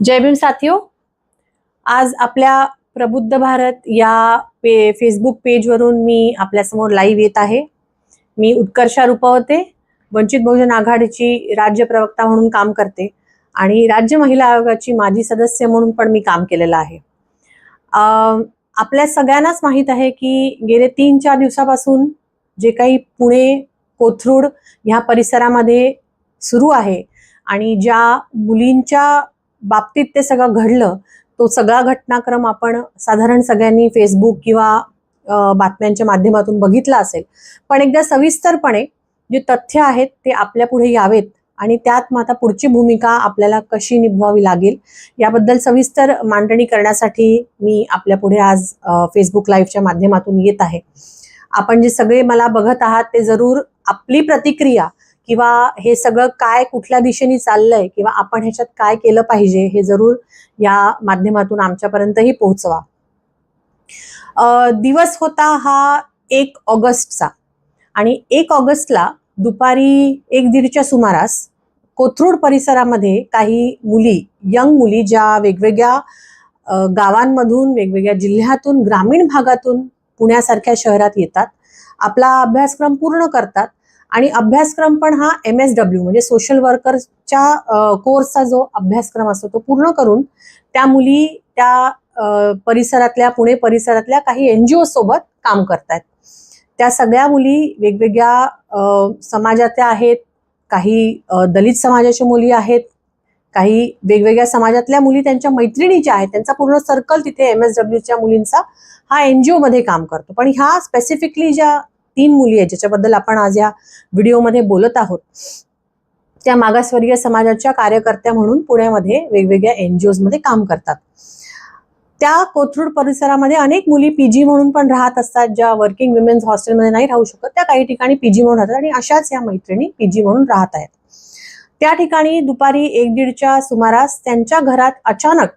जय भीम साथियो. आज आपल्या प्रबुद्ध भारत या पे फेसबुक पेजवरून मी आपल्यासमोर लाईव्ह येत आहे. मी उत्कर्षा रुपवते वंचित बहुजन आघाडीची राज्य प्रवक्ता म्हणून काम करते आणि राज्य महिला आयोगाची माजी सदस्य म्हणून पण मी काम केलेलं आहे. आपल्या सगळ्यांनाच माहीत आहे की गेले तीन चार दिवसापासून जे काही पुणे कोथरूड ह्या परिसरामध्ये सुरू आहे आणि ज्या मुलींच्या बाबतीत ते सगळं घडलं तो सगळा घटनाक्रम आपण साधारण सगळ्यांनी फेसबुक किंवा बातम्यांच्या माध्यमातून बघितला असेल. पण एकदा सविस्तरपणे जे तथ्य आहेत ते आपल्या पुढे यावेत आणि त्यात मग आता पुढची भूमिका आपल्याला कशी निभवावी लागेल याबद्दल सविस्तर मांडणी करण्यासाठी मी आपल्या पुढे आज फेसबुक लाईव्हच्या माध्यमातून येत आहे. आपण जे सगळे मला बघत आहात ते जरूर आपली प्रतिक्रिया किंवा हे सगळं काय कुठल्या दिशेने चाललंय किंवा आपण ह्याच्यात काय केलं पाहिजे हे जरूर या माध्यमातून आमच्यापर्यंतही पोहोचवा. दिवस होता हा एक ऑगस्टचा आणि एक ऑगस्टला दुपारी एक दीडच्या सुमारास कोथरूड परिसरामध्ये काही मुली यंग मुली ज्या वेगवेगळ्या गावांमधून वेगवेगळ्या जिल्ह्यातून ग्रामीण भागातून पुण्यासारख्या शहरात येतात आपला अभ्यासक्रम पूर्ण करतात आणि अभ्यासक्रम पण हा एम एस डब्ल्यू म्हणजे सोशल वर्करच्या कोर्सचा जो अभ्यासक्रम असतो तो पूर्ण करून त्या मुली त्या परिसरातल्या पुणे परिसरातल्या काही एन जी ओ सोबत काम करतायत. त्या सगळ्या मुली वेगवेगळ्या समाजातल्या आहेत काही दलित समाजाच्या मुली आहेत काही वेगवेगळ्या समाजातल्या मुली त्यांच्या मैत्रिणीच्या आहेत त्यांचा पूर्ण सर्कल तिथे एम एस डब्ल्यूच्या मुलींचा हा एन जी मध्ये काम करतो. पण ह्या स्पेसिफिकली ज्या तीन मुली आहेत ज्याच्याबद्दल आपण आज या व्हिडिओमध्ये बोलत आहोत. त्या मागासवर्गीय समाजाच्या कार्यकर्त्या म्हणून पुण्यामध्ये वेगवेगळ्या एन जी मध्ये काम करतात. त्या कोथरूड परिसरामध्ये अनेक मुली पीजी म्हणून पण राहत असतात ज्या वर्किंग विमेन्स हॉस्टेलमध्ये नाही राहू शकत. त्या काही ठिकाणी पीजी म्हणून राहतात आणि अशाच या मैत्रिणी पीजी म्हणून राहत आहेत. त्या ठिकाणी दुपारी एक दीडच्या सुमारास त्यांच्या घरात अचानक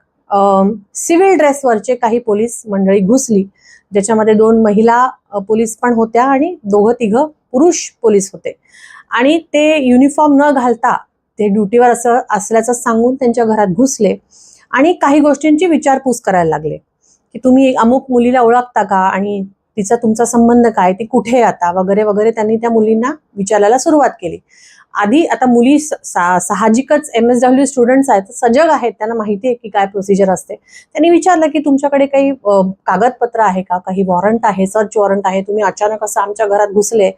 सिव्हिल ड्रेसवरचे काही पोलीस मंडळी घुसली. ज्याच्यामध्ये दोन महिला पोलीस पण होत्या आणि दोघं तिघं पुरुष पोलीस होते. आणि ते युनिफॉर्म न घालता ते ड्युटीवर असं असल्याचं सांगून त्यांच्या घरात घुसले आणि काही गोष्टींची विचारपूस करायला लागले. की तुम्ही अमुक मुलीला ओळखता का आणि तिचा तुमचा संबंध काय? ती कुठे आता? वगैरे वगैरे त्यांनी त्या मुलींना विचारायला सुरुवात केली. आधी आता मुली सा- साहजिकच एम एस डब्ल्यू स्टुडंट्स आहेत सजग आहेत त्यांना माहिती आहे की काय प्रोसिजर असते. त्यांनी विचारलं की तुमच्याकडे काही कागदपत्र आहे का? काही वॉरंट आहे? सर्च वॉरंट आहे? तुम्ही अचानक असं आमच्या घरात घुसले.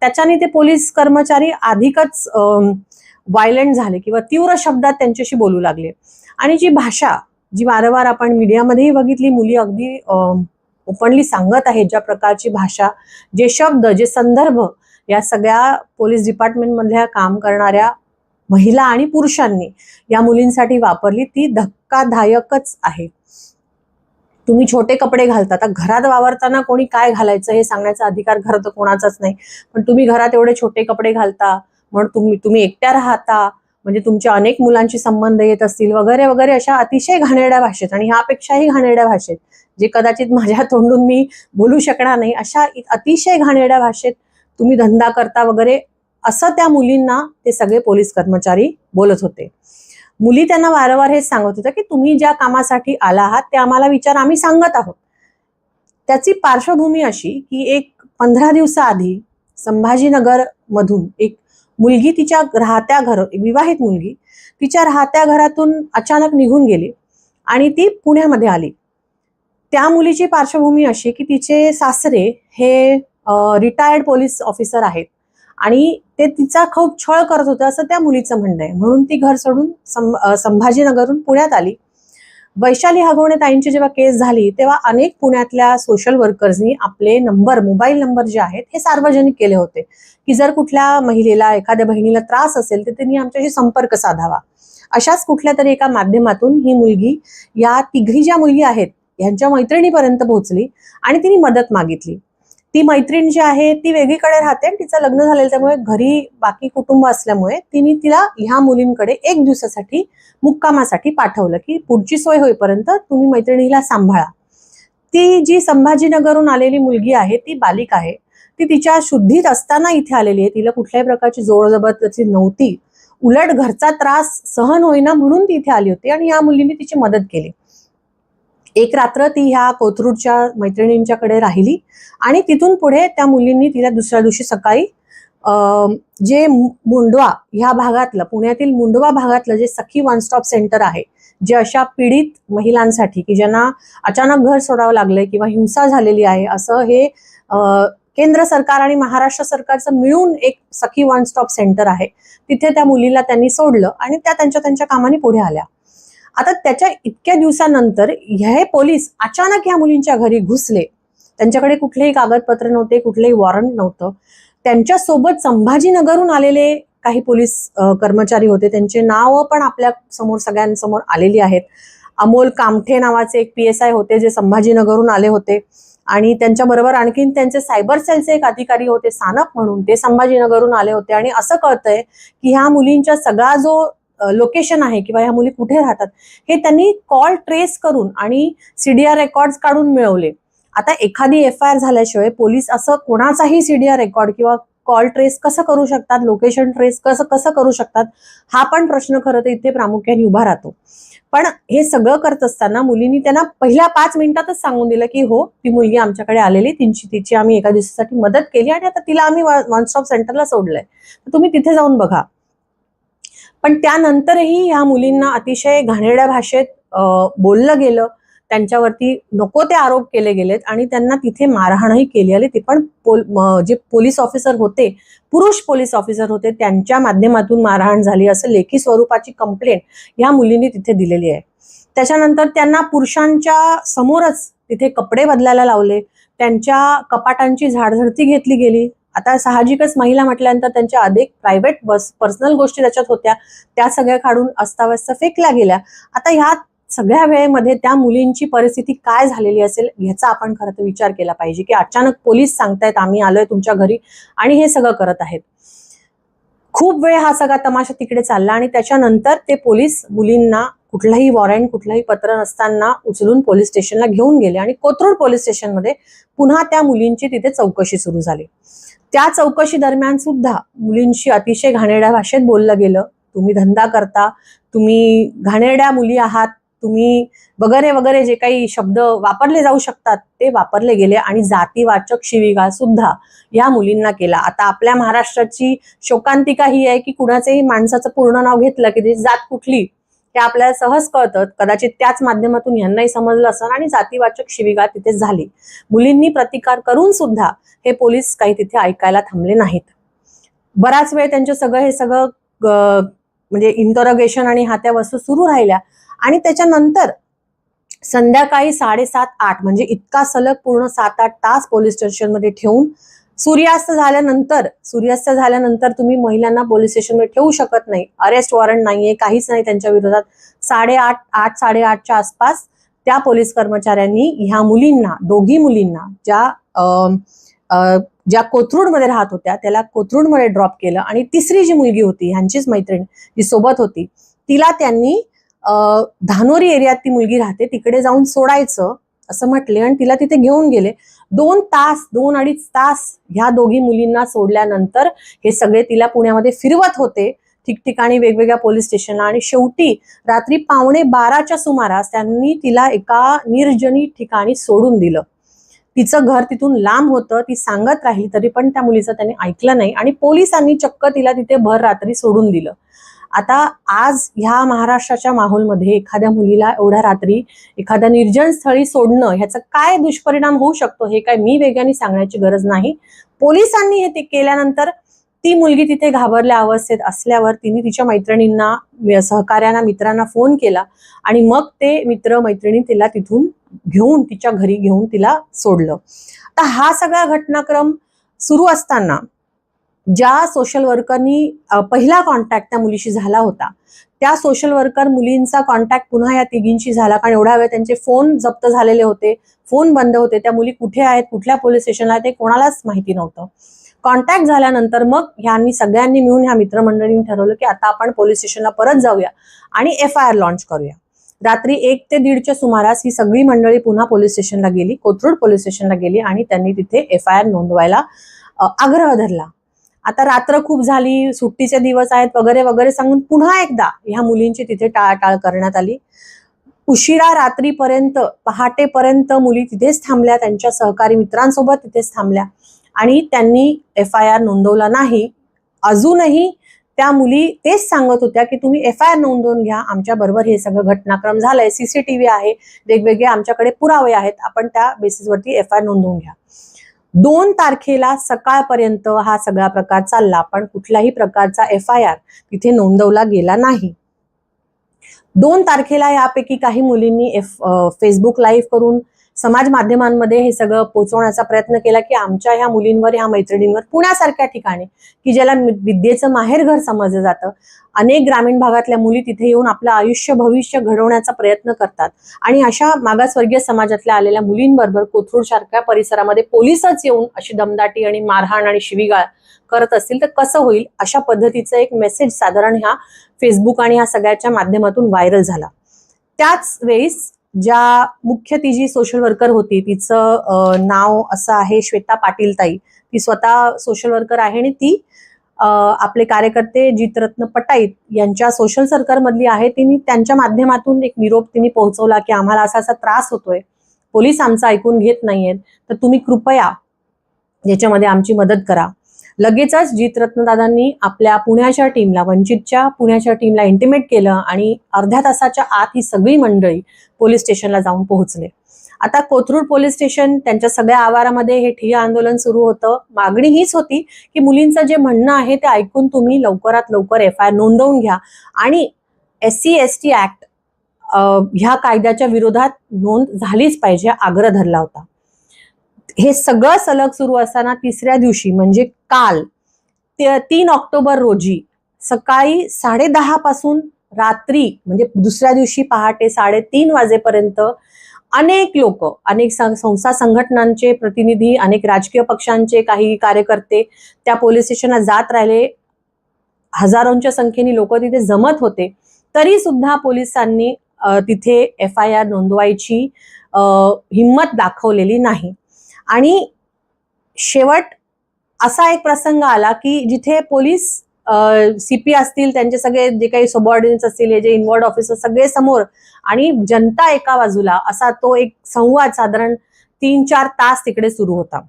त्याच्याने ते पोलीस कर्मचारी अधिकच व्हायलेंट झाले किंवा तीव्र शब्दात त्यांच्याशी बोलू लागले. आणि जी भाषा जी वारंवार आपण मीडियामध्येही बघितली मुली अगदी ओपनली सांगत आहेत ज्या प्रकारची भाषा जे शब्द जे संदर्भ या सगळ्या पोलीस डिपार्टमेंटमधल्या काम करणाऱ्या महिला आणि पुरुषांनी या मुलींसाठी वापरली. ती धक्कादायकच आहे. तुम्ही छोटे कपडे घालता. आता घरात वावरताना कोणी काय घालायचं हे सांगण्याचा अधिकार घर तर कोणाचाच नाही. पण तुम्ही घरात एवढे छोटे कपडे घालता म्हणून तुम्ही तुम्ही एकट्या राहता म्हणजे तुमच्या अनेक मुलांशी संबंध येत असतील वगैरे वगैरे अशा अतिशय घाणेरड्या भाषेत आणि ह्यापेक्षाही घाणेरड्या भाषेत जे कदाचित माझ्या तोंडून मी बोलू शकणार नाही अशा अतिशय घाणेरड्या भाषेत तुम्ही धंदा करता वगैरे असं त्या मुलींना ते सगळे पोलीस कर्मचारी बोलत होते. मुली त्यांना वारंवार हेच सांगत होत्या की तुम्ही ज्या कामासाठी आला आहात ते आम्हाला विचार आम्ही सांगत आहोत. त्याची पार्श्वभूमी अशी की एक पंधरा दिवसाआधी संभाजीनगर मधून एक मुलगी तिच्या राहत्या घर विवाहित मुलगी तिच्या राहत्या घरातून अचानक निघून गेली आणि ती पुण्यामध्ये आली. त्या मुलीची पार्श्वभूमी अशी की तिचे सासरे हे रिटायर्ड पोलीस ऑफिसर आहेत. आणि ते तिचा खूप छळ करत होते असं त्या मुलीचं म्हणणं आहे. म्हणून ती घर सोडून सं संभाजीनगरहून पुण्यात आली. वैशाली हगवणे ताईंची जेव्हा केस झाली तेव्हा अनेक पुण्यातल्या सोशल वर्कर्सनी आपले नंबर मोबाईल नंबर जे आहेत हे सार्वजनिक केले होते. की जर कुठल्या महिलेला एखाद्या बहिणीला त्रास असेल तर त्यांनी आमच्याशी संपर्क साधावा. अशाच कुठल्या तरी एका माध्यमातून ही मुलगी या तिघी ज्या मुलगी आहेत यांच्या मैत्रिणीपर्यंत पोहोचली आणि तिने मदत मागितली. ती मैत्रीण जी आहे ती वेगळीकडे राहते आणि तिचं लग्न झालेलं त्यामुळे घरी बाकी कुटुंब असल्यामुळे तिने तिला ह्या मुलींकडे एक दिवसासाठी मुक्कामासाठी पाठवलं की पुढची सोय होईपर्यंत तुम्ही मैत्रिणीला सांभाळा. ती जी संभाजीनगरहून आलेली मुलगी आहे ती बालिक आहे. ती तिच्या शुद्धीत असताना इथे आलेली आहे. तिला कुठल्याही प्रकारची जोर जबरदस्ती नव्हती. उलट घरचा त्रास सहन होईना म्हणून ती इथे आली होती आणि या मुलीने तिची मदत केली. एक रात्र ती ह्या कोथरूडच्या मैत्रिणींच्याकडे राहिली आणि तिथून पुढे त्या मुलींनी तिला दुसऱ्या दिवशी सकाळी जे मुंडवा ह्या भागातलं पुण्यातील मुंडवा भागातलं जे सखी वन स्टॉप सेंटर आहे जे अशा पीडित महिलांसाठी की ज्यांना अचानक घर सोडावं लागलंय किंवा हिंसा झालेली आहे असं हे केंद्र सरकार आणि महाराष्ट्र सरकारचं मिळून एक सखी वन स्टॉप सेंटर आहे. तिथे त्या मुलीला त्यांनी सोडलं आणि त्या त्यांच्या त्यांच्या कामाने पुढे आल्या. आता त्याच्या इतक्या दिवसानंतर हे पोलीस अचानक या मुलींच्या घरी घुसले. त्यांच्याकडे कुठलेही कागदपत्र नव्हते कुठलेही वॉरंट नव्हतं. त्यांच्यासोबत संभाजीनगरहून आलेले काही पोलीस कर्मचारी होते. त्यांचे नाव पण आपल्यासमोर सगळ्यांसमोर आलेली आहेत. अमोल कामठे नावाचे एक पी एस आय होते जे संभाजीनगरहून आले होते. आणि त्यांच्याबरोबर आणखीन त्यांचे सायबर सेलचे एक अधिकारी होते सानप म्हणून. ते संभाजीनगरहून आले होते. आणि असं कळतंय की ह्या मुलींच्या सगळा जो लोकेशन आहे किंवा ह्या मुली कुठे राहतात हे त्यांनी कॉल ट्रेस करून आणि सीडीआर रेकॉर्ड काढून मिळवले. आता एखादी एफ आय आर झाल्याशिवाय पोलीस असं कोणाचाही सीडीआर रेकॉर्ड किंवा कॉल ट्रेस कसं करू शकतात लोकेशन ट्रेस कसं कसं करू शकतात हा पण प्रश्न खरं तर इथे प्रामुख्याने उभा राहतो. पण हे सगळं करत असताना मुलींनी त्यांना पहिल्या पाच मिनिटातच सांगून दिलं की हो ती मुलगी आमच्याकडे आलेली तिची तिची आम्ही एका दिवसासाठी मदत केली आणि आता तिला आम्ही वन स्टॉप सेंटरला सोडलंय. तर तुम्ही तिथे जाऊन बघा. पण त्यानंतरही ह्या मुलींना अतिशय घाणेरड्या भाषेत बोललं गेलं. त्यांच्यावरती नको ते आरोप केले गेलेत आणि त्यांना तिथे मारहाणही केली आली. ती पण पोल जे पोलीस ऑफिसर होते पुरुष पोलीस ऑफिसर होते त्यांच्या माध्यमातून मारहाण झाली असं लेखी स्वरूपाची कंप्लेंट ह्या मुलींनी तिथे दिलेली आहे. त्याच्यानंतर त्यांना पुरुषांच्या समोरच तिथे कपडे बदलायला लावले. त्यांच्या कपाटांची झाडझडती घेतली गेली. आता साहजिकच महिला म्हटल्यानंतर त्यांच्या अधिक प्रायव्हेट बस पर्सनल गोष्टी त्याच्यात होत्या. त्या सगळ्या काढून अस्ताव्यस्त फेकल्या गेल्या. आता ह्या सगळ्या वेळेमध्ये त्या मुलींची परिस्थिती काय झालेली असेल ह्याचा आपण खरं तर विचार केला पाहिजे की अचानक पोलीस सांगतायत आम्ही आलोय तुमच्या घरी आणि हे सगळं करत आहेत. खूप वेळ हा सगळा तमाशा तिकडे चालला आणि त्याच्यानंतर ते पोलीस मुलींना कुठलाही वॉरंट कुठलंही पत्र नसताना उचलून पोलीस स्टेशनला घेऊन गेले आणि कोथरूड पोलीस स्टेशनमध्ये पुन्हा त्या मुलींची तिथे चौकशी सुरू झाली. त्या चौकशी दरम्यान सुद्धा मुलींशी अतिशय घाणेरड्या भाषेत बोललं गेलं. तुम्ही धंदा करता तुम्ही घाणेरड्या मुली आहात तुम्ही वगैरे वगैरे जे काही शब्द वापरले जाऊ शकतात ते वापरले गेले आणि जातीवाचक शिवीगाळ सुद्धा या मुलींना केला. आता आपल्या महाराष्ट्राची शोकांतिका ही आहे की कुणाचंही माणसाचं पूर्ण नाव घेतलं की त्याची जात कुठली? हे आपल्याला सहज कळतं. कदाचित त्याच माध्यमातून यांनाही समजलं असं आणि जातीवाचक शिवीगाळ तिथे झाली. मुलींनी प्रतिकार करून सुद्धा हे पोलीस काही तिथे ऐकायला थांबले नाहीत. बराच वेळ त्यांचं सगळं हे सगळं म्हणजे इंटरोगेशन आणि हा त्या वस्तू सुरू राहिल्या. आणि त्याच्यानंतर संध्याकाळी साडेसात आठ म्हणजे इतका सलग पूर्ण सात आठ तास पोलीस स्टेशनमध्ये ठेवून सूर्यास्त झाल्यानंतर सूर्यास्त झाल्यानंतर तुम्ही महिलांना पोलीस स्टेशनमध्ये ठेवू शकत नाही. अरेस्ट वॉरंट नाहीये काहीच नाही त्यांच्या विरोधात. साडेआठ आठ साडेआठच्या आसपास त्या पोलीस कर्मचाऱ्यांनी ह्या मुलींना दोघी मुलींना ज्या अं, ज्या कोथरूडमध्ये राहत होत्या त्याला कोथरूडमध्ये ड्रॉप केलं आणि तिसरी जी मुलगी होती ह्यांचीच मैत्रीण जी सोबत होती तिला त्यांनी धानोरी एरियात ती मुलगी राहते तिकडे जाऊन सोडायचं असं म्हटले आणि तिला तिथे घेऊन गेले. दोन तास दोन अडीच तास ह्या दोघी मुलींना सोडल्यानंतर हे सगळे तिला पुण्यामध्ये फिरवत होते. ठिकठिकाणी वेगवेगळ्या पोलीस स्टेशनला आणि शेवटी रात्री पावणे बाराच्या सुमारास त्यांनी तिला एका निर्जनी ठिकाणी सोडून दिलं. तिचं घर तिथून लांब होतं ती सांगत राहिली तरी पण त्या मुलीचं त्यांनी ऐकलं नाही आणि पोलिसांनी चक्क तिला तिथे भर रात्री सोडून दिलं. आता आज ह्या महाराष्ट्राच्या माहोलमध्ये एखाद्या मुलीला एवढ्या रात्री एखाद्या निर्जन स्थळी सोडणं ह्याचा काय दुष्परिणाम होऊ शकतो हे काय मी वेगाने सांगण्याची गरज नाही. पोलिसांनी हे ते केल्यानंतर ती मुलगी तिथे घाबरल्या अवस्थेत असल्यावर तिने तिच्या मैत्रिणींना सहकाऱ्यांना सहकार्यांना मित्रांना फोन केला आणि मग ते मित्र मैत्रिणी तिला तिथून घेऊन तिच्या घरी घेऊन तिला सोडलं. तर हा सगळा घटनाक्रम सुरू असताना ज्या सोशल वर्करनी पहिला कॉन्टॅक्ट त्या मुलीशी झाला होता त्या सोशल वर्कर मुलींचा कॉन्टॅक्ट पुन्हा या तिघींशी झाला. कारण एवढ्या वेळ त्यांचे फोन जप्त झालेले होते फोन बंद होते. त्या मुली कुठे आहेत कुठल्या पोलीस स्टेशनला आहेत ते कोणालाच माहिती नव्हतं. कॉन्टॅक्ट झाल्यानंतर मग ह्यांनी सगळ्यांनी मिळून ह्या मित्रमंडळींनी ठरवलं की आता आपण पोलीस स्टेशनला परत जाऊया आणि एफ आय आर लॉन्च करूया. रात्री एक ते दीडच्या सुमारास ही सगळी मंडळी पुन्हा पोलीस स्टेशनला गेली कोथरूड पोलीस स्टेशनला गेली आणि त्यांनी तिथे एफ आय आर नोंदवायला आग्रह धरला. आता रात्र खूप झाली सुट्टीचे दिवस आहेत वगैरे वगैरे सांगून पुन्हा एकदा ह्या मुलींची तिथे टाळाटाळ करण्यात आली. उशिरा रात्रीपर्यंत पहाटेपर्यंत मुली तिथेच थांबल्या त्यांच्या सहकारी मित्रांसोबत तिथेच थांबल्या. आणि त्यांनी एफ आय आर नोंदवला नाही. अजूनही त्या मुली तेच सांगत होत्या की तुम्ही एफ आय आर नोंदवून घ्या आमच्या बरोबर हे सगळं घटनाक्रम झालंय सीसीटीव्ही आहे वेगवेगळे आमच्याकडे पुरावे आहेत आपण त्या बेसिसवरती एफ आय आर नोंदवून घ्या. दोन तारखेला सकाळपर्यंत हा सगळा प्रकार चालला. पण कुठल्याही प्रकारचा एफ आय आर तिथे नोंदवला गेला नाही. दोन तारखेला यापैकी काही मुलींनी एफ फेसबुक लाईव्ह करून समाज माध्यमांमध्ये हे सगळं पोचवण्याचा प्रयत्न केला की आमच्या ह्या मुलींवर ह्या मैत्रिणींवर पुण्यासारख्या ठिकाणी की ज्याला विद्येचं माहेरघर समजलं जातं. अनेक ग्रामीण भागातल्या मुली तिथे येऊन आपलं आयुष्य भविष्य घडवण्याचा प्रयत्न करतात. आणि अशा मागासवर्गीय समाजातल्या आलेल्या मुलींबरोबर कोथरूड सारख्या परिसरामध्ये पोलिसच येऊन अशी दमदाटी आणि मारहाण आणि शिवीगाळ करत असतील तर कसं होईल? अशा पद्धतीचं एक मेसेज साधारण ह्या फेसबुक आणि ह्या सगळ्याच्या माध्यमातून व्हायरल झाला. त्याच वेळेस ज्या मुख्य ती जी सोशल वर्कर होती तिचं नाव असं आहे श्वेता पाटील ताई ती स्वतः सोशल वर्कर आहे आणि ती आपले कार्यकर्ते जितरत्न पटाईत यांच्या सोशल सर्कलमधली आहे. तिने त्यांच्या माध्यमातून एक निरोप तिने पोहोचवला की आम्हाला असा असा त्रास होतोय. पोलीस आमचा ऐकून घेत नाहीयेत. तर तुम्ही कृपया याच्यामध्ये आमची मदत करा. लगेचच जित रत्नदादांनी आपल्या पुण्याच्या टीमला वंचितच्या पुण्याच्या टीमला इंटिमेट केलं आणि अर्ध्या तासाच्या आत ही सगळी मंडळी पोलीस स्टेशनला जाऊन पोहोचले. आता कोथरूड पोलीस स्टेशन त्यांच्या सगळ्या आवारामध्ये हे ठिय्या आंदोलन सुरू होतं. मागणी हीच होती की मुलींचं जे म्हणणं आहे ते ऐकून तुम्ही लवकरात लवकर एफ आय आर नोंदवून घ्या. आणि S C S T act ह्या कायद्याच्या विरोधात नोंद झालीच पाहिजे आग्रह धरला होता. हे सगळं सलग सुरू असताना तिसऱ्या दिवशी म्हणजे काल तीन ऑक्टोबर रोजी सकाळी साडेदहा पासून रात्री म्हणजे दुसऱ्या दिवशी पहाटे साडेतीन वाजेपर्यंत अनेक लोक अनेक संस्था संघटनांचे प्रतिनिधी अनेक राजकीय पक्षांचे काही कार्यकर्ते त्या पोलीस स्टेशनला जात राहिले. हजारोंच्या संख्येने लोक तिथे जमत होते. तरी सुद्धा पोलिसांनी तिथे एफ आय आर नोंदवायची हिंमत दाखवलेली नाही. आणि शेवट असा एक प्रसंग आला की जिथे पोलीस सीपी असतील त्यांचे सगळे जे काही सबऑर्डिनेट्स असतील हे जे इन्वॉल्ड ऑफिसर सगळे समोर आणि जनता एका बाजूला असा तो एक संवाद साधारण तीन चार तास तिकडे सुरू होता.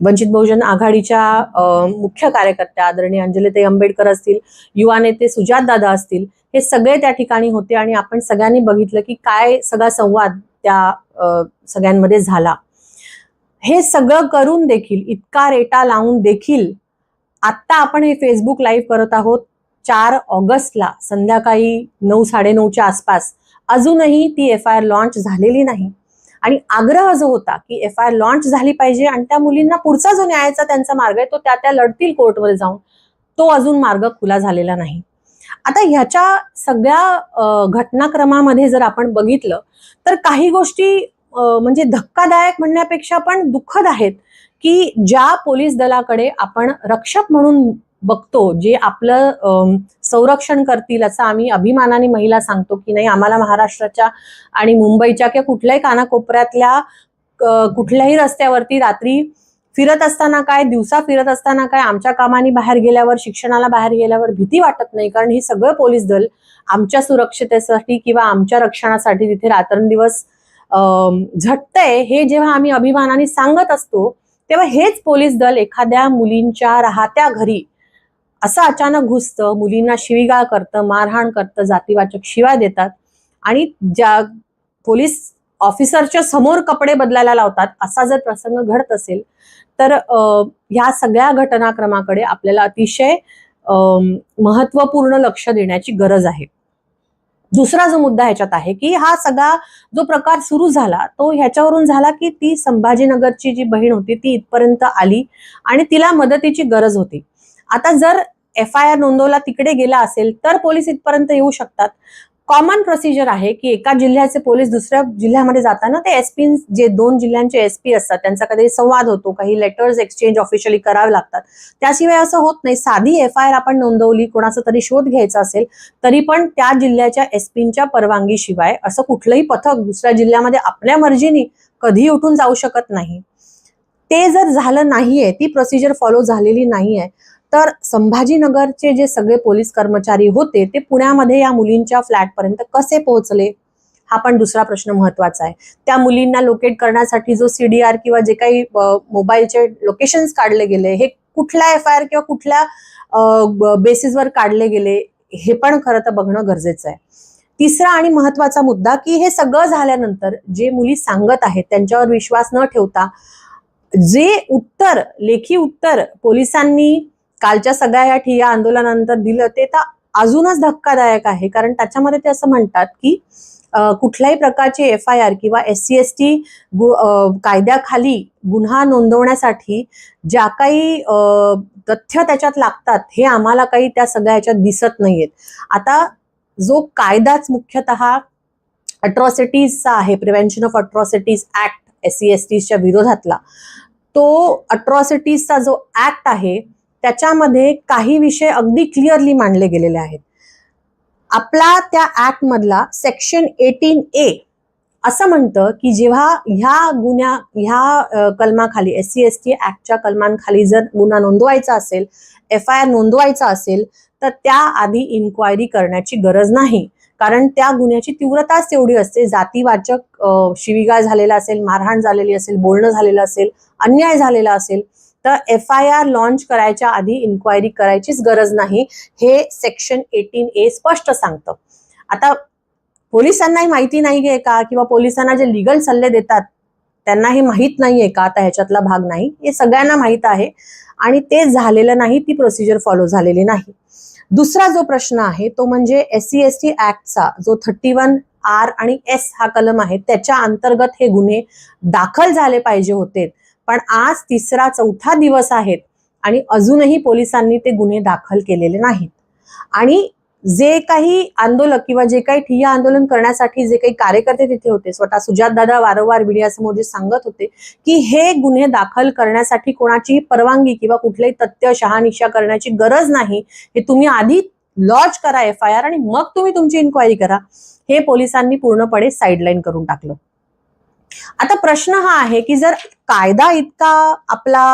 वंचित बहुजन आघाडीच्या मुख्य कार्यकर्त्या आदरणीय अंजलीताई आंबेडकर असतील युवा नेते सुजात दादा असतील हे सगळे त्या ठिकाणी होते आणि आपण सगळ्यांनी बघितलं की काय सगळा संवाद त्या सगळ्यांमध्ये झाला. हे सगळं करून देखील इतका रेटा लावून देखील आत्ता आपण हे फेसबुक लाईव्ह करत आहोत चार ऑगस्टला संध्याकाळी नऊ साडेनऊच्या आसपास. अजूनही ती एफ आय आर लॉन्च झालेली नाही. आणि आग्रह जो होता की एफ आय आर लॉन्च झाली पाहिजे आणि त्या मुलींना पुढचा जो न्यायाचा त्यांचा मार्ग आहे तो त्या त्या लढतील कोर्टमध्ये जाऊन तो अजून मार्ग खुला झालेला नाही. आता ह्याच्या सगळ्या घटनाक्रमामध्ये जर आपण बघितलं तर काही गोष्टी म्हणजे धक्कादायक म्हणण्यापेक्षा पण दुःखद आहेत की ज्या पोलीस दलाकडे आपण रक्षक म्हणून बघतो जे आपलं संरक्षण करतील असं आम्ही अभिमानाने महिला सांगतो की नाही आम्हाला महाराष्ट्राच्या आणि मुंबईच्या किंवा कुठल्याही कानाकोपऱ्यातल्या कुठल्याही रस्त्यावरती रात्री फिरत असताना काय दिवसा फिरत असताना काय आमच्या कामाने बाहेर गेल्यावर शिक्षणाला बाहेर गेल्यावर भीती वाटत नाही. कारण हे सगळं पोलीस दल आमच्या सुरक्षतेसाठी किंवा आमच्या रक्षणासाठी तिथे रात्रंदिवस झटतंय हे जेव्हा आम्ही अभिमानाने सांगत असतो तेव्हा हेच पोलीस दल एखाद्या मुलींच्या राहत्या घरी असं अचानक घुसतं मुलींना शिवीगाळ करतं मारहाण करतं जातीवाचक शिवाय देतात आणि ज्या पोलीस ऑफिसरच्या समोर कपडे बदलायला लावतात असा जर प्रसंग घडत असेल तर ह्या सगळ्या घटनाक्रमाकडे आपल्याला अतिशय महत्त्वपूर्ण लक्ष देण्याची गरज आहे. दुसरा जो मुद्दा ह्याच्यात आहे की हा सगळा जो प्रकार सुरू झाला तो ह्याच्यावरून झाला की ती संभाजीनगरची जी बहीण होती ती इथपर्यंत आली आणि तिला मदतीची गरज होती. आता जर एफ आय आर नोंदवला तिकडे गेला असेल तर पोलीस इथपर्यंत येऊ शकतात. कॉमन प्रोसिजर आहे की एका जिल्ह्याचे पोलीस दुसऱ्या जिल्ह्यामध्ये जाताना ते एसपी जे दोन जिल्ह्यांचे एसपी असतात त्यांचा कधी संवाद होतो काही लेटर्स एक्सचेंज ऑफिशियली करावे लागतात. त्याशिवाय असं होत नाही साधी एफ आय आर आपण नोंदवली कोणाचा तरी शोध घ्यायचा असेल तरी पण त्या जिल्ह्याच्या एसपींच्या परवानगीशिवाय असं कुठलंही पथक दुसऱ्या जिल्ह्यामध्ये आपल्या मर्जीने कधी उठून जाऊ शकत नाही. ते जर झालं नाहीये ती प्रोसिजर फॉलो झालेली नाहीये तर संभाजीनगरचे जे सगळे पोलीस कर्मचारी होते ते पुण्यामध्ये या मुलींच्या फ्लॅटपर्यंत कसे पोहोचले? हा पण दुसरा प्रश्न महत्त्वाचा आहे. त्या मुलींना लोकेट करण्यासाठी जो सीडीआर किंवा जे काही मोबाईलचे लोकेशन्स काढले गेले हे कुठल्या एफ आय आर किंवा कुठल्या बेसिसवर काढले गेले हे पण खरं तर बघणं गरजेचं आहे. तिसरा आणि महत्त्वाचा मुद्दा की हे सगळं झाल्यानंतर जे मुली सांगत आहेत त्यांच्यावर विश्वास न ठेवता जे उत्तर लेखी उत्तर पोलिसांनी कालच्या सगळ्या या ठिय्या आंदोलनानंतर दिलं ते तर अजूनच धक्कादायक आहे. कारण त्याच्यामध्ये ते असं म्हणतात की कुठल्याही प्रकारची एफ आय आर किंवा एस सी एस टी कायद्याखाली गुन्हा नोंदवण्यासाठी ज्या काही तथ्य त्याच्यात लागतात हे आम्हाला काही त्या सगळ्या ह्याच्यात दिसत नाहीयेत. आता जो कायदाच मुख्यतः अट्रॉसिटीजचा आहे prevention of atrocities act S C S टीच्या विरोधातला तो अट्रॉसिटीजचा जो ऍक्ट आहे त्याच्यामध्ये काही विषय अगदी क्लिअरली मांडले गेलेले आहेत. आपला त्या ऍक्ट मधला सेक्शन एटीन ए असं म्हणतं की जेव्हा ह्या गुन्ह्या ह्या कलमाखाली एस सी एस टी ऍक्टच्या कलमांखाली जर गुन्हा नोंदवायचा असेल एफ आय आर नोंदवायचा असेल तर त्याआधी इन्क्वायरी करण्याची गरज नाही. कारण त्या गुन्ह्याची तीव्रताच तेवढी असते. जातीवाचक अ, शिवीगाळ झालेला असेल मारहाण झालेली असेल बोलणं झालेलं असेल अन्याय झालेला असेल तर एफ आय आर लॉन्च करायच्या आधी इन्क्वायरी करायचीच गरज नाही. हे सेक्शन एटीन ए स्पष्ट सांगतं. आता पोलिसांनाही माहिती नाहीये का? किंवा पोलिसांना जे लिगल सल्ले देतात त्यांना हे माहीत नाहीये का? आता ह्याच्यातला भाग नाही. हे सगळ्यांना माहीत आहे. आणि ते झालेलं नाही ती प्रोसिजर फॉलो झालेली नाही. दुसरा जो प्रश्न आहे तो म्हणजे एस सी एस टी ऍक्टचा जो थर्टी वन आर आणि एस हा कलम आहे त्याच्या अंतर्गत हे गुन्हे दाखल झाले पाहिजे होते. पण आज तिसरा चौथा दिवस आहेत आणि अजूनही पोलिसांनी ते गुन्हे दाखल केलेले नाहीत. आणि जे काही आंदोलक किंवा जे काही ठिय्या आंदोलन करण्यासाठी जे काही कार्यकर्ते तिथे होते स्वतः सुजात दादा वारंवार मीडियासमोर जे सांगत होते की हे गुन्हे दाखल करण्यासाठी कोणाचीही परवानगी किंवा कुठलेही तथ्य शहानिशा करण्याची गरज नाही हे तुम्ही आधी लॉज करा एफ आय आर आणि मग तुम्ही तुमची इन्क्वायरी करा हे पोलिसांनी पूर्णपणे साईडलाईन करून टाकलं. आता प्रश्न हा आहे की जर कायदा इतका आपला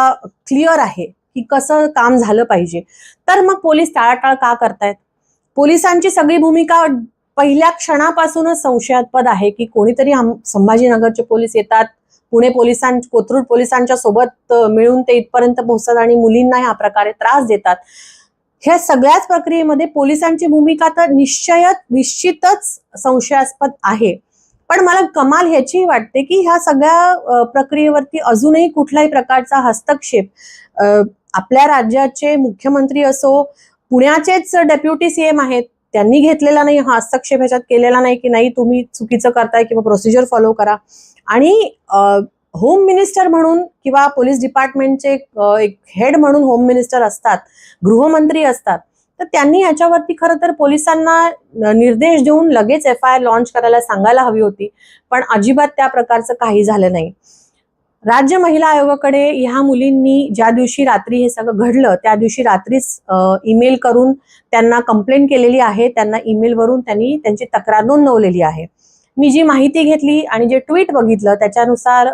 क्लिअर आहे की कसं काम झालं पाहिजे तर मग पोलीस टाळाटाळ का करतायत? पोलिसांची सगळी भूमिका पहिल्या क्षणापासूनच संशयास्पद आहे की कोणीतरी संभाजीनगरचे पोलीस येतात पुणे पोलिसां कोथरूड पोलिसांच्या सोबत मिळून ते इथपर्यंत पोहोचतात आणि मुलींना ह्या प्रकारे त्रास देतात. ह्या सगळ्याच प्रक्रियेमध्ये पोलिसांची भूमिका तर निश्चय निश्चितच संशयास्पद आहे. पण मला कमाल ह्याची वाटते की ह्या सगळ्या प्रक्रियेवरती अजूनही कुठल्याही प्रकारचा हस्तक्षेप आपल्या राज्याचे मुख्यमंत्री असो पुण्याचेच डेप्युटी सीएम आहेत त्यांनी घेतलेला नाही हा हस्तक्षेप ह्याच्यात केलेला नाही की नाही तुम्ही चुकीचं करताय किंवा प्रोसिजर फॉलो करा. आणि होम मिनिस्टर म्हणून किंवा पोलीस डिपार्टमेंटचे एक हेड म्हणून होम मिनिस्टर असतात गृहमंत्री असतात तर त्यांनी याच्यावरती खरं तर पोलिसांना निर्देश देऊन लगेच एफ आय आर लॉन्च करायला सांगायला हवी होती. पण अजिबात त्या प्रकारचं काही झालं नाही. राज्य महिला आयोगाकडे ह्या मुलींनी ज्या दिवशी रात्री हे सगळं घडलं त्या दिवशी रात्रीच ईमेल करून त्यांना कंप्लेंट केलेली आहे. त्यांना ईमेलवरून त्यांनी त्यांची तक्रार नोंदवलेली आहे. मी जी माहिती घेतली आणि जे ट्विट बघितलं त्याच्यानुसार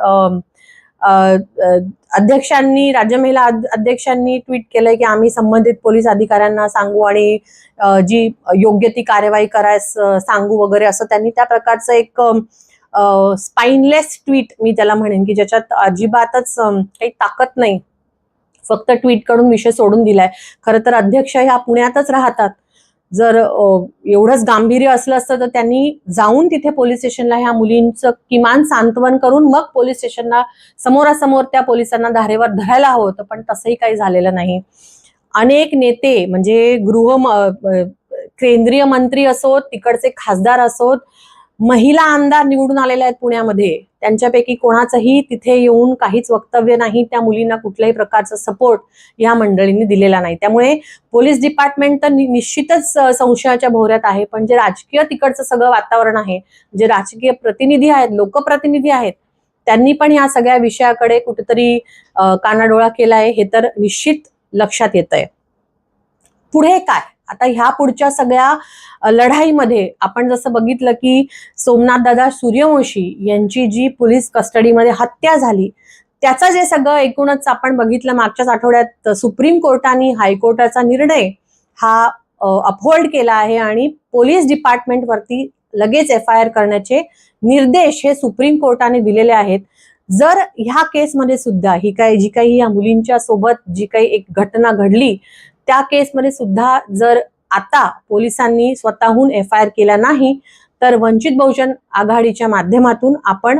अध्यक्षांनी राज्य महिला अध्यक्षांनी ट्विट केलंय की आम्ही संबंधित पोलीस अधिकाऱ्यांना सांगू आणि जी योग्य ती कार्यवाही करायस सांगू वगैरे असं त्यांनी त्या प्रकारचं एक स्पाइनलेस ट्विट मी त्याला म्हणेन की ज्याच्यात अजिबातच काही ताकद नाही. फक्त ट्विट करून विषय सोडून दिलाय. खरं तर अध्यक्ष ह्या पुण्यातच राहतात. जर एवढंच गांभीर्य असलं असतं तर त्यांनी जाऊन तिथे पोलीस स्टेशनला ह्या मुलींचं किमान सांत्वन करून मग पोलीस स्टेशनला समोरासमोर त्या पोलिसांना धारेवर धरायला हवं होतं पण तसंही काही झालेलं नाही. अनेक नेते म्हणजे गृह केंद्रीय मंत्री असोत तिकडचे खासदार असोत महिला आमदार निवडून आलेल्या आहेत पुण्यामध्ये. त्यांच्यापैकी कोणाचंही तिथे येऊन काहीच वक्तव्य नाही त्या मुलींना कुठल्याही प्रकारचा सपोर्ट या मंडळींनी दिलेला नाही. त्यामुळे पोलीस डिपार्टमेंट तर निश्चितच संशयाच्या भोवऱ्यात आहे. पण जे राजकीय तिकडचं सगळं वातावरण आहे जे राजकीय प्रतिनिधी आहेत लोकप्रतिनिधी आहेत त्यांनी पण या सगळ्या विषयाकडे कुठेतरी कानाडोळा केलाय. हे तर निश्चित लक्षात येत आहे पुढे काय? आता ह्या पुढच्या सगळ्या लढाईमध्ये आपण जसं बघितलं की सोमनाथ दादा सूर्यवंशी यांची जी पोलीस कस्टडीमध्ये हत्या झाली त्याचं जे सगळं एकूणच आपण बघितलं मागच्याच आठवड्यात सुप्रीम कोर्टाने हायकोर्टाचा निर्णय हा अपहोल्ड केला आहे आणि पोलीस डिपार्टमेंटवरती लगेच एफ आय आर करण्याचे निर्देश हे सुप्रीम कोर्टाने दिलेले आहेत. जर ह्या केसमध्ये सुद्धा ही काही जी काही या मुलींच्या सोबत जी काही एक घटना घडली त्या केसमध्ये सुद्धा जर आता पोलिसांनी स्वतःहून एफ आय आर केला नाही तर वंचित बहुजन आघाडीच्या माध्यमातून आपण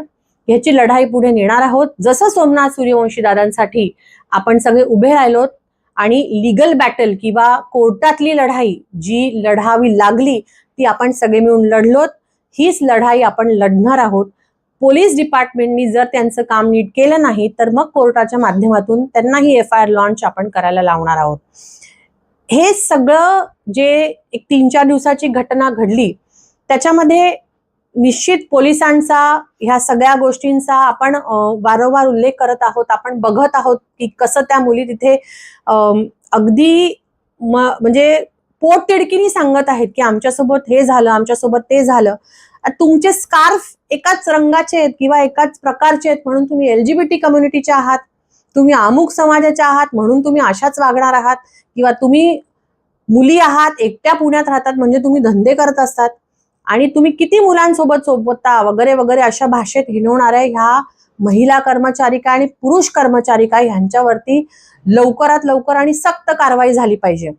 ह्याची लढाई पुढे नेणार आहोत. जसं सोमनाथ सूर्यवंशी दादांसाठी आपण सगळे उभे राहिलोत आणि लिगल बॅटल किंवा कोर्टातली लढाई जी लढावी लागली ती आपण सगळे मिळून लढलोत. हीच लढाई आपण लढणार आहोत. पोलीस डिपार्टमेंटनी जर त्यांचं काम नीट केलं नाही तर मग कोर्टाच्या माध्यमातून त्यांनाही एफ आय आर लॉन्च आपण करायला लावणार आहोत. हे सगळं जे एक तीन चार दिवसाची घटना घडली त्याच्यामध्ये निश्चित पोलिसांचा ह्या सगळ्या गोष्टींचा आपण वारंवार उल्लेख करत आहोत आपण बघत आहोत की कसं त्या मुली तिथे अगदी म्हणजे पोटतिडकीने सांगत आहेत की आमच्यासोबत हे झालं आमच्यासोबत ते झालं. तुमचे स्कार्फ एकाच रंगाचे आहेत किंवा एकाच प्रकारचे आहेत म्हणून तुम्ही एलजीबीटी कम्युनिटीचे आहात. तुम्ही अमुक समाजाच्या आहात म्हणून तुम्ही अशाच वागणार आहात किंवा तुम्ही मुली आहात एकट्या पुण्यात राहतात म्हणजे तुम्ही धंदे करत असतात. आणि तुम्ही किती मुलांसोबत सोबता वगैरे वगैरे अशा भाषेत हिणवणाऱ्या ह्या महिला कर्मचारिका आणि पुरुष कर्मचारिका ह्यांच्यावरती लवकरात लवकर आणि सक्त कारवाई झाली पाहिजे.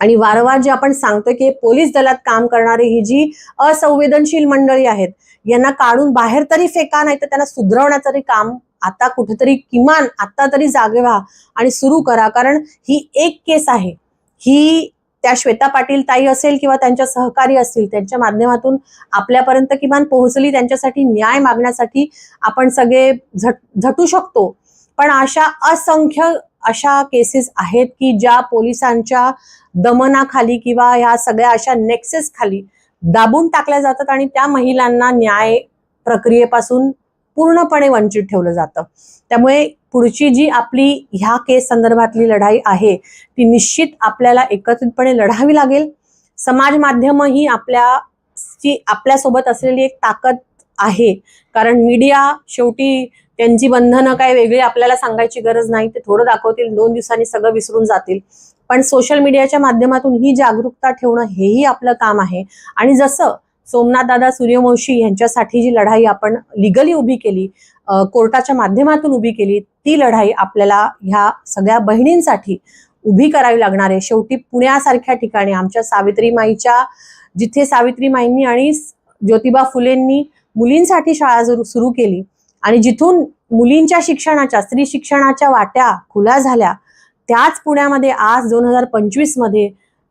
आणि वारंवार जे आपण सांगतोय की पोलीस दलात काम करणारी ही जी असंवेदनशील मंडळी आहेत यांना काढून बाहेर तरी फेका नाही तर त्यांना सुधरवण्याचं तरी काम आता कुठेतरी किमान आता तरी जागे व्हा आणि सुरू करा. कारण ही एक केस आहे. ही त्या श्वेता पाटील ताई असेल किंवा त्यांच्या सहकारी असतील त्यांच्या माध्यमातून आपल्यापर्यंत किमान पोहोचली त्यांच्यासाठी न्याय मागण्यासाठी आपण सगळे झट झटू शकतो. पण अशा असंख्य अशा केसेस आहेत की ज्या पोलिसांच्या दमनाखाली किंवा ह्या सगळ्या अशा नेक्सेस खाली दाबून टाकल्या जातात आणि त्या महिलांना न्याय प्रक्रियेपासून पूर्णपणे वंचित ठेवलं जातं. त्यामुळे पुढची जी आपली ह्या केस संदर्भातली लढाई आहे ती निश्चित आपल्याला एकत्रितपणे लढावी लागेल. समाज माध्यम ही आपल्या ची आपल्यासोबत असलेली एक ताकद आहे. कारण मीडिया शेवटी त्यांची बंधनं काय वेगळी आपल्याला सांगायची गरज नाही ते थोडं दाखवतील दोन दिवसांनी सगळं विसरून जातील. पण सोशल मीडियाच्या माध्यमातून ही जागरूकता ठेवणं हेही आपलं काम आहे. आणि जसं सोमनाथदादा सूर्यवंशी यांच्यासाठी जी लढाई आपण लिगली उभी केली कोर्टाच्या माध्यमातून उभी केली ती लढाई आपल्याला ह्या सगळ्या बहिणींसाठी उभी करावी लागणार आहे. शेवटी पुण्यासारख्या ठिकाणी आमच्या सावित्रीमाईच्या जिथे सावित्रीमाईंनी आणि ज्योतिबा फुलेंनी मुलींसाठी शाळा सुरू केली आणि जिथून मुलींच्या शिक्षणाच्या स्त्री शिक्षणाच्या वाट्या खुल्या झाल्या त्याच पुण्यामध्ये आज दोन हजार पंचवीसमध्ये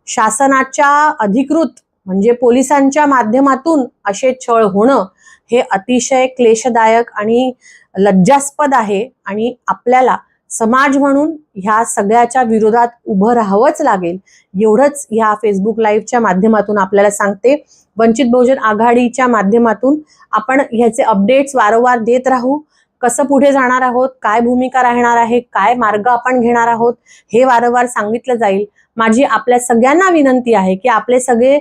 शासनाच्या अधिकृत म्हणजे पोलिसांच्या माध्यमातून असे छळ होणं हे अतिशय क्लेशदायक आणि लज्जास्पद आहे आणि आपल्याला समाज म्हणून ह्या सगळ्याच्या विरोधात उभं राहावंच लागेल. एवढंच ह्या फेसबुक लाईव्हच्या माध्यमातून आपल्याला सांगते. वंचित बहुजन आघाडीच्या माध्यमातून आपण ह्याचे अपडेट्स वारंवार देत राहू. कसं पुढे जाणार आहोत? काय भूमिका राहणार आहे? काय मार्ग आपण घेणार आहोत? हे वारंवार सांगितलं जाईल. माझी आपल्या सगळ्यांना विनंती आहे की आपले सगळे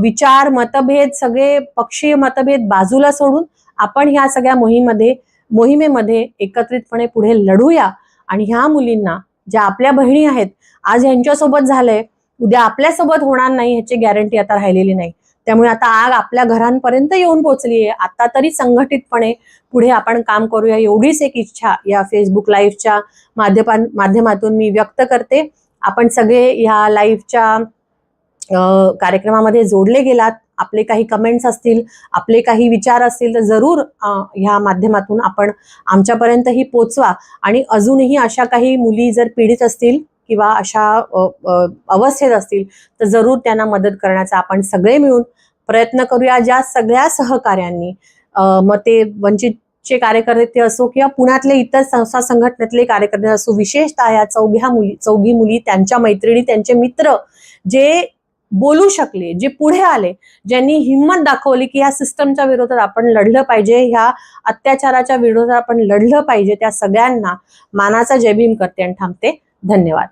विचार मतभेद सगळे पक्षीय मतभेद बाजूला सोडून आपण ह्या सगळ्या मोहीमध्ये मोहिमेमध्ये एकत्रितपणे पुढे लढूया. आणि ह्या मुलींना ज्या आपल्या बहिणी आहेत आज ह्यांच्यासोबत झालंय उद्या आपल्यासोबत होणार नाही ह्याची गॅरंटी आता राहिलेली नाही. त्यामुळे आता आग आपल्या घरांपर्यंत येऊन पोहोचली आहे आता तरी संघटितपणे पुढे आपण काम करूया एवढीच एक इच्छा या फेसबुक लाईव्हच्या माध्यमां माध्यमातून मी व्यक्त करते. आपण सगळे ह्या लाईव्हच्या कार्यक्रमामध्ये जोडले गेलात आपले काही कमेंट्स असतील आपले काही विचार असतील तर जरूर ह्या माध्यमातून आपण आमच्यापर्यंतही पोचवा. आणि अजूनही अशा काही मुली जर पीडित असतील किंवा अशा अवस्थेत असतील तर जरूर त्यांना मदत करण्याचा आपण सगळे मिळून प्रयत्न करूया. ज्या सगळ्या सहकार्यांनी मग ते वंचितचे कार्यकर्ते असो किंवा पुण्यातले इतर संस्था संघटनेतले कार्यकर्ते असो विशेषतः या चौघ्या मुली चौघी मुली त्यांच्या मैत्रिणी त्यांचे मित्र जे बोलू शकले जे पुढे आले ज्यांनी हिंमत दाखवली की या सिस्टमच्या विरोधात आपण लढलं पाहिजे ह्या अत्याचाराच्या विरोधात आपण लढलं पाहिजे त्या सगळ्यांना मानाचा जय भीम करते आणि थांबते. धन्यवाद.